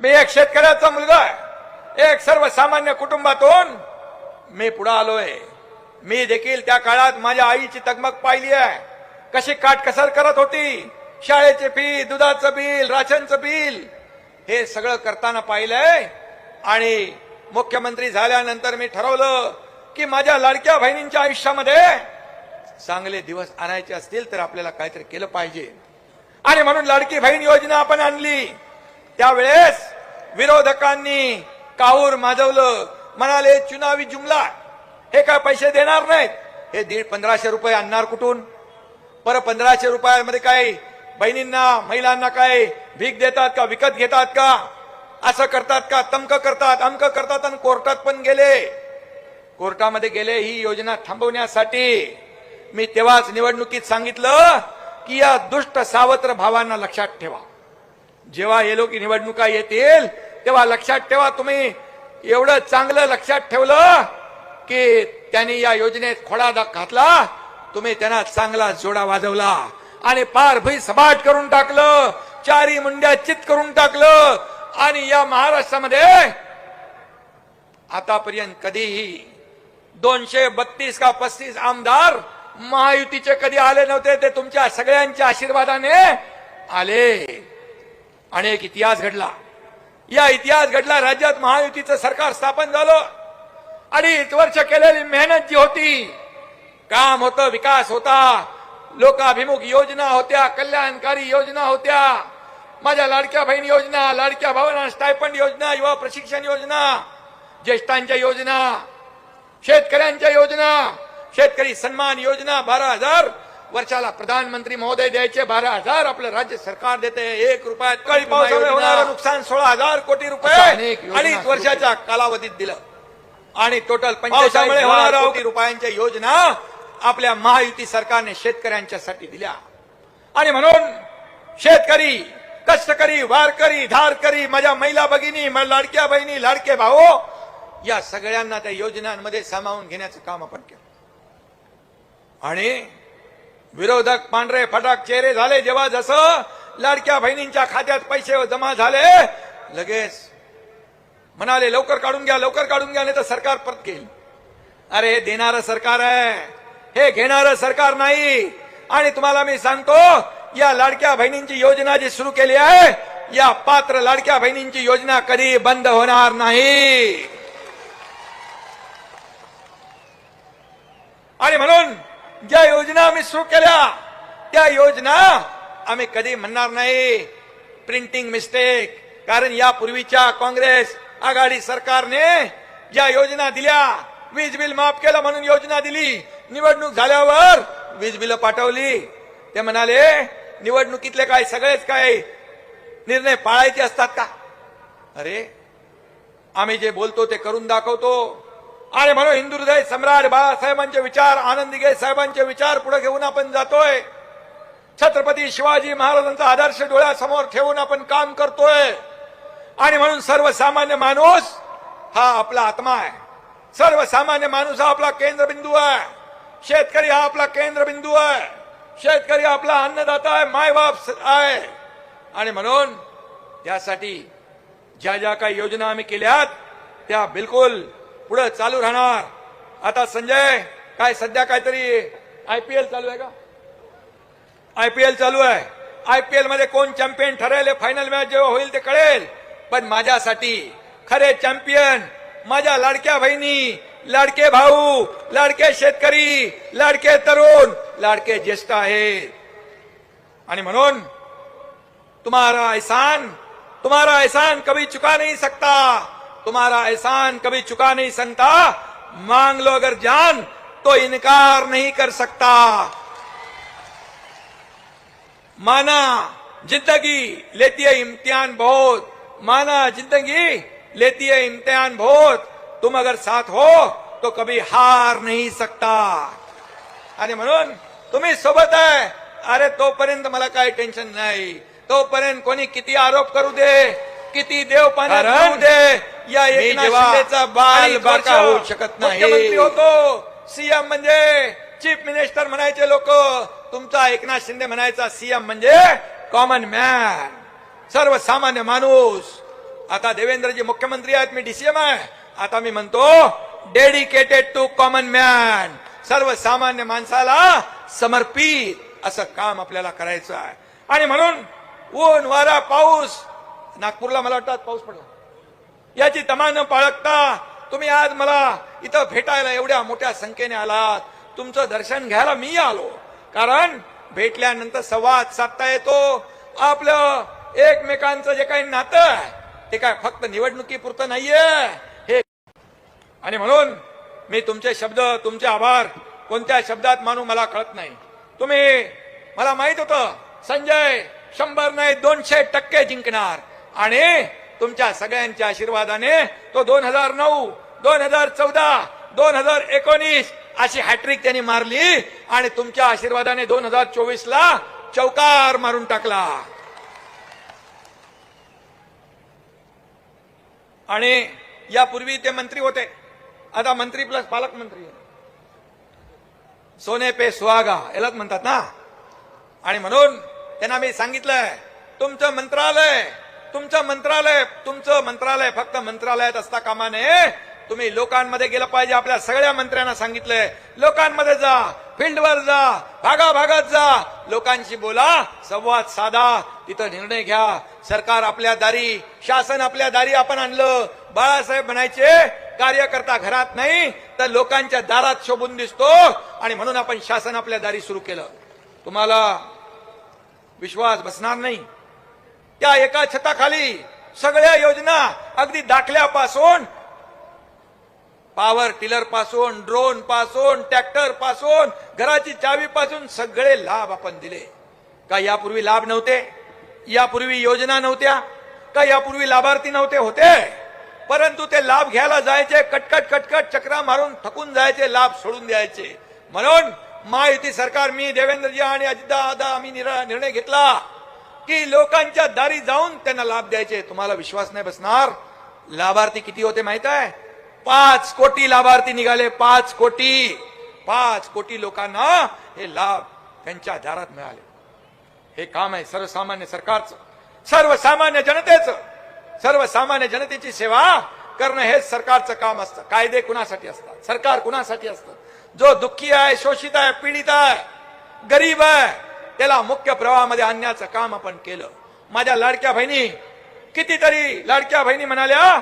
मी एक शेतकऱ्याचा मुलगा आहे. एक सर्वसामान्य कुटुंबातून मी पुढे आलोय. मी देखील त्या काळात माझ्या आईची तगमग पाहिली आहे. कशी काटकसर करत होती. शाळेचे फी दुधाचं बिल राशनचं बिल हे सगळं करताना पाहिलंय. आणि मुख्यमंत्री झाल्यानंतर मी ठरवलं की माझ्या लाडक्या बहिणींच्या आयुष्यामध्ये चांगले दिवस आणायचे असतील तर आपल्याला काहीतरी केलं पाहिजे. आणि म्हणून लाडकी बहीण योजना आपण आणली. त्यावेळेस विरोधकांनी काहूर माजवलं. म्हणाले चुनावी जुमला. हे काय पैसे देणार नाहीत? हे दीड पंधराशे रुपये आणणार कुठून? बरं पंधराशे रुपयामध्ये काय बहिणींना महिलांना काय भीक देतात का विकत घेतात का? असं करतात का? तमक करतात अमक करतात आणि कोर्टात पण गेले. कोर्टामध्ये गेले ही योजना थांबवण्यासाठी मी तेव्हाच निवडणुकीत सांगितलं की या दुष्ट सावत्र भावांना लक्षात ठेवा. जेव्हा हे लोक निवडणुका येतील तेव्हा लक्षात ठेवा तुम्ही. एवढं चांगलं लक्षात ठेवलं की त्यांनी या योजनेत खोडा दा- घातला. तुम्ही त्यांना चांगला जोडा वाजवला. आणि पार भई सभाट करून टाकलं. चारी मुंड्या चित करून टाकलं. आणि या महाराष्ट्रामध्ये आतापर्यंत कधीही दोनशे बत्तीस का पस्तीस आमदार महायुतीचे कधी आले नव्हते ते तुमच्या सगळ्यांच्या आशीर्वादाने आले. आणि एक इतिहास घडला. या इतिहास घडला राज्यात महायुतीचं सरकार स्थापन झालं. अडीच वर्ष केलेली मेहनत जी होती काम होतं विकास होता लोकाभिमुख योजना होत्या कल्याणकारी योजना होत्या माझ्या लाडक्या बहीण योजना लाडक्या भावना स्टायपंड योजना युवा प्रशिक्षण योजना ज्येष्ठांच्या योजना शेतकऱ्यांच्या योजना शेतकरी सन्मान योजना बारा हजार वर्षाला प्रधानमंत्री महोदय द्यायचे बारा हजार आपलं राज्य सरकार देते एक रुपयात कळी पावसामुळे होणारं नुकसान सोळा हजार कोटी रुपये अडीच वर्षाच्या कालावधीत दिलं. आणि टोटल पंचायतीमुळे होणाऱ्या कोटी रुपयांच्या योजना आपल्या महायुती सरकारने शेतकऱ्यांच्यासाठी दिल्या. आणि म्हणून शेतकरी कष्टकरी वारकरी धारकरी माझ्या महिला भगिनी माझ्या लाडक्या बहिणी लाडके भाऊ या सगळ्यांना त्या योजनांमध्ये सामावून घेण्याचं काम आपण केलं. आणि विरोधक पांढरे फटाक चेहरे झाले जेव्हा जसं लाडक्या बहिणींच्या खात्यात पैसे जमा झाले लगेच म्हणाले लवकर काढून घ्या लवकर काढून घ्या नाही तर सरकार परत घेईल. अरे हे देणारं सरकार आहे. हे घेणारं सरकार नाही. आणि तुम्हाला मी सांगतो या लाडक्या बहिणींची योजना जी सुरू केली आहे या पात्र लाडक्या बहिणींची योजना कधी बंद होणार नाही. आणि म्हणून ज्या योजना आम्ही सुरू केल्या त्या योजना आम्ही कधी म्हणणार नाही. प्रिंटिंग मिस्टेक कारण यापूर्वीच्या काँग्रेस आघाडी सरकारने ज्या योजना दिल्या वीज बिल माफ केलं म्हणून योजना दिली निवडणूक झाल्यावर वीज बिल पाठवली. ते म्हणाले निवडणुकीतले काय सगळेच काय निर्णय पाळायचे असतात का? अरे आम्ही जे बोलतो ते करून दाखवतो. आणि म्हणून हिंदू हृदय सम्राट बाळासाहेबांचे विचार आनंदीगे साहेबांचे विचार पुढे घेऊन आपण जातोय. छत्रपती शिवाजी महाराजांचा आदर्श डोळ्यासमोर ठेवून आपण काम करतोय. आणि म्हणून सर्वसामान्य माणूस हा आपला आत्मा आहे. सर्वसामान्य माणूस हा आपला केंद्रबिंदू आहे. शेतकरी हा आपला केंद्रबिंदू आहे. शेतकरी आपला अन्नदाता आहे मायबाप आहे. आणि म्हणून त्यासाठी ज्या ज्या काही योजना आम्ही केल्यात त्या बिलकुल पुढे चालू राहणार. आता संजय काय सध्या काहीतरी आयपीएल चालू आहे का? आयपीएल चालू आहे. आयपीएलमध्ये कोण चॅम्पियन ठरेल फायनल मॅच जेव्हा होईल ते कळेल. पण माझ्यासाठी खरे चॅम्पियन माझ्या लाडक्या बहिणी लाडके भाऊ लाडके शेतकरी लाडके तरुण लाडके ज्येष्ठ आहेत. आणि म्हणून तुम्हारा ऐसान तुम्हारा एहसान कभी चुका नाही सकता. तुम्हारा एहसान कभी चुका नहीं सकता मांग लो अगर जान तो इनकार नहीं कर सकता। माना ज़िंदगी लेती है इम्तिहान बहुत। माना ज़िंदगी लेती है इम्तिहान बहुत। तुम अगर साथ हो तो कभी हार नहीं सकता। आणि म्हणून तुम्ही सोबत आहे अरे तोपर्यंत मला काही टेन्शन नाही। तोपर्यंत कोणी किती आरोप करू दे किती देव कारण दे। या एकनाथ बाल बाका होऊ शकत नाही. होतो सीएम म्हणजे चीफ मिनिस्टर म्हणायचे लोक तुमचा एकनाथ शिंदे म्हणायचा सीएम म्हणजे कॉमन मॅन सर्वसामान्य माणूस. आता देवेंद्रजी मुख्यमंत्री आहेत मी डीसीएम आहे. आता मी म्हणतो डेडिकेटेड टू कॉमन मॅन सर्वसामान्य माणसाला समर्पित असं काम आपल्याला करायचं आहे. आणि म्हणून ऊन वारा पाऊस नागपूरला मला वाटतं पाऊस पडला. याची तमा न बाळगता तुम्ही आज मला इथं भेटायला एवढ्या मोठ्या संख्येने आलात. तुमचं दर्शन घ्यायला मी आलो. कारण भेटल्यानंतर संवाद साधता येतो. आपलं एकमेकांचं जे काही नातं आहे ते काय फक्त निवडणुकीपुरतं नाहीये? हे आणि म्हणून मी तुमचे शब्द तुमचे आभार कोणत्या शब्दात मानू मला कळत नाही. तुम्ही मला माहीत होतं संजय शंभर नाही दोनशे टक्के जिंकणार. आणि तुमच्या सगळ्यांच्या आशीर्वादाने तो दोन हजार नऊ दोन हजार चौदा दोन हजार एकोणीस अशी हॅट्रिक त्यांनी मारली आणि तुमच्या आशीर्वादाने दोन हजार चोवीस ला चौकार मारून टाकला. आणि यापूर्वी ते मंत्री होते. आता मंत्री प्लस पालकमंत्री सोने पे सुहागा यालाच म्हणतात ना. आणि म्हणून त्यांना मी सांगितलंय तुमचं मंत्रालय तुमचं मंत्रालय तुमचं मंत्रालय फक्त मंत्रालयात असता कामा नये. तुम्ही लोकांमध्ये गेलं पाहिजे आपल्या सगळ्या मंत्र्यांना सांगितलंय. लोकांमध्ये जा फील्डवर जा भागाभागात जा. लोकांशी बोला संवाद साधा तिथं निर्णय घ्या. सरकार आपल्या दारी शासन आपल्या दारी आपण आणलं. बाळासाहेब म्हणायचे कार्यकर्ता घरात नाही तर लोकांच्या दारात शोभून दिसतो. आणि म्हणून आपण शासन आपल्या दारी सुरू केलं. तुम्हाला विश्वास बसणार नाही. त्या एका छताखाली सगळ्या योजना अगदी दाखल्यापासून पॉवर टिलरपासून ड्रोनपासून ट्रॅक्टरपासून घराची चावी पासून सगळे लाभ आपण दिले. का यापूर्वी लाभ नव्हते? यापूर्वी योजना नव्हत्या? का यापूर्वी लाभार्थी नव्हते होते? परंतु ते लाभ घ्यायला जायचे कटकट कटकट चक्रा मारून थकून जायचे लाभ सोडून द्यायचे. म्हणून महायुती सरकार मी देवेंद्रजी आणि अजितदा आम्ही निर्णय घेतला. की लोकांच्या दारी जाऊन त्यांना लाभ द्यायचे. तुम्हाला विश्वास नाही बसणार. लाभार्थी किती होते माहीत आहे? पाच कोटी लाभार्थी निघाले पाच कोटी. पाच कोटी लोकांना हे लाभ त्यांच्या दारात मिळाले. हे काम आहे सर्वसामान्य सरकारचं सर्वसामान्य जनतेचं. सर्वसामान्य जनतेची सेवा करणं हेच सरकारचं काम असतं. कायदे कुणासाठी असतात? सरकार कुणासाठी असतं? जो दुःखी आहे शोषित आहे पीडित आहे गरीब आहे त्याला मुख्य प्रवाहामध्ये आणण्याचं काम आपण केलं. माझ्या लाडक्या बहिणी कितीतरी लाडक्या बहिणी म्हणाल्या